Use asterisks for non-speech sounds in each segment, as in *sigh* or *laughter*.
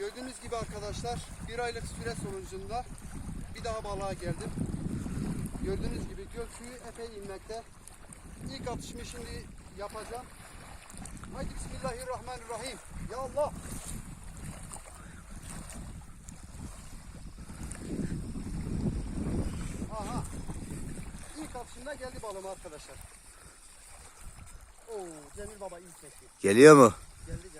Gördüğünüz gibi arkadaşlar bir aylık süre sonucunda bir daha balığa geldim. Gördüğünüz gibi göl suyu epey inmekte. İlk atışımı şimdi yapacağım. Haydi Bismillahirrahmanirrahim. Ya Allah. Aha. İlk atışında geldi balım arkadaşlar. Oo, Cemil Baba iyi çekti. Geliyor mu?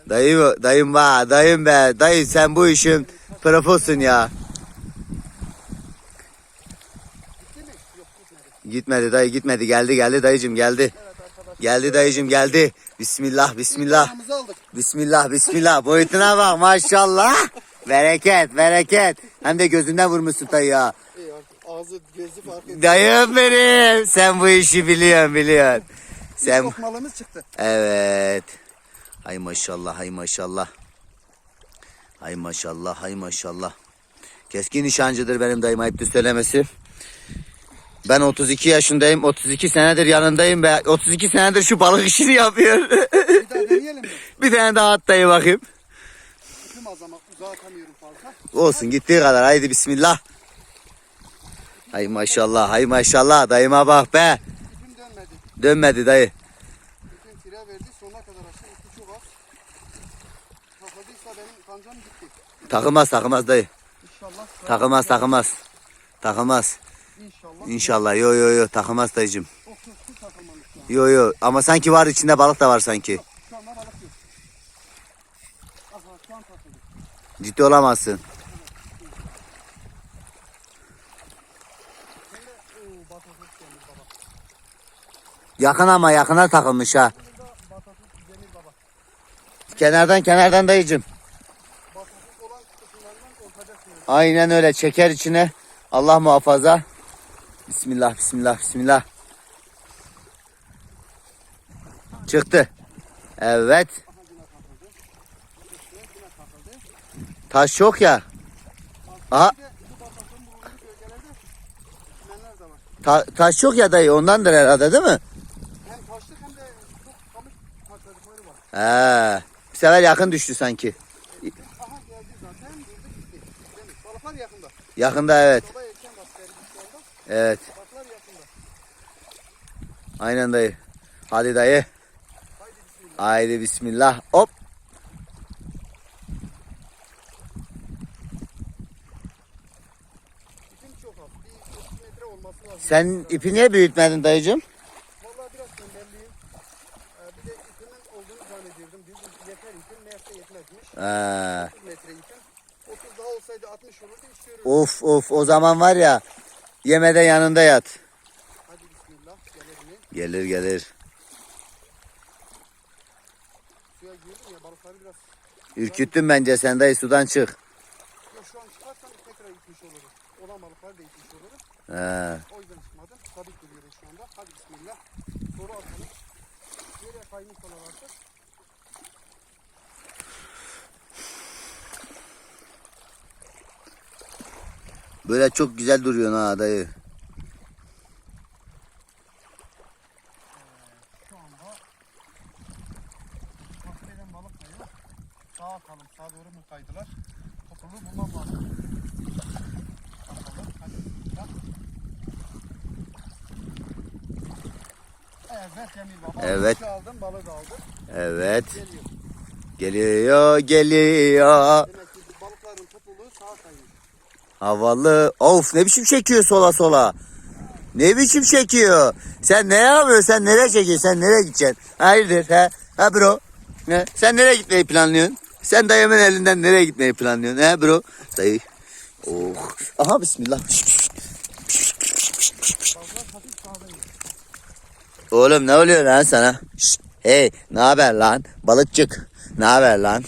Dayı? Dayım be, dayım be. Dayı sen bu işin profosun ya. Gitmedi. Dayı gitmedi. Geldi geldi dayıcım geldi. Geldi dayıcım geldi. Bismillah bismillah. Bismillah bismillah. Boyutuna bak maşallah. Bereket bereket. Hem de gözünden vurmuşsun dayı ya. Ağzı gözü fark. Dayım benim. Sen bu işi biliyorsun biliyorsun. Sen... Çıktı. Evet. Hay maşallah, hay maşallah. Hay maşallah, hay maşallah. Keskin nişancıdır benim dayım ayıptır söylemesi. Ben 32 yaşındayım. 32 senedir yanındayım be. 32 senedir şu balık işini yapıyor. Bir daha deneyelim mi? *laughs* bir tane daha at dayı bakayım. Ama fazla. Olsun gittiği kadar. Haydi bismillah. Hay maşallah, hay maşallah. Dayıma bak be. Dönmedi. Dönmedi dayı. İpim tire verdi. Sonuna kadar açtı. İpi çok az. Takıldıysa benim kancam gitti. Takılmaz takılmaz dayı. İnşallah. Takılmaz takılmaz. Takılmaz. İnşallah. İnşallah. Yo yo yo takılmaz dayıcım. Yo yo ama sanki var içinde balık da var sanki. Şu anda balık yok. Aha şu an takıldı. Ciddi olamazsın. Yakın ama yakına takılmış ha. Kenardan kenardan dayıcım. Aynen öyle çeker içine. Allah muhafaza. Bismillah bismillah bismillah. Çıktı. Evet. Taş yok ya. Aha ta- taş yok ya dayı ondandır herhalde değil mi? Hem taşlık hem de çok kamış parçacıkları var. He. Bir sefer yakın düştü sanki. Aha geldi zaten. Durdu gitti. Balıklar yakında. Yakında evet. Baba erken bastı şu anda. Evet. Balıklar yakında. Aynen dayı. Hadi dayı. Haydi bismillah. Haydi bismillah. Hop. İpim çok az. Bir 30 metre olması lazım. Sen ipi niye büyütmedin dayıcım? Vallahi biraz tembelliyim. Ee, bir de ipimin olduğunu zannediyordum. Dedim yeter ipim. Meğerse yetmezmiş. Ee, 30 metre ipim. 30 daha olsaydı 60 olurdu. İstiyorum. of of o zaman var ya yemede yanında yat. Hadi bismillah. Gelir mi? Gelir gelir. Suya girdim ya balıkları biraz. Ürküttün bence sen dayı sudan çık. Ya şu an çıkarsam tekrar itmiş olurum. Olan balıkları da itmiş olurum. He. O yüzden çıkmadım. Sabit duruyoruz şu anda. Hadi bismillah. Soru atalım. Nereye kaymış olan artık? Böyle çok güzel duruyorsun ha dayı. Şu anda takip eden balık da yok. Sağa atalım. Sağa doğru mu kaydılar? Topulu bulmam lazım. Bakalım. Hadi bismillah. Evet Cemil Baba. Evet. Balığı aldım, balığı da aldım. Evet. Geliyor. Geliyor geliyor. Havalı. Of ne biçim çekiyor sola sola. Ne biçim çekiyor? Sen ne yapıyorsun? Sen nereye çekiyorsun? Sen nereye gideceksin? Hayırdır he? Ha bro? Ne? Sen nereye gitmeyi planlıyorsun? Sen dayımın elinden nereye gitmeyi planlıyorsun? He bro? Dayı. Oh. Aha bismillah. Oğlum ne oluyor lan sana? Şşt, hey ne haber lan? Balıkçık. Ne haber lan?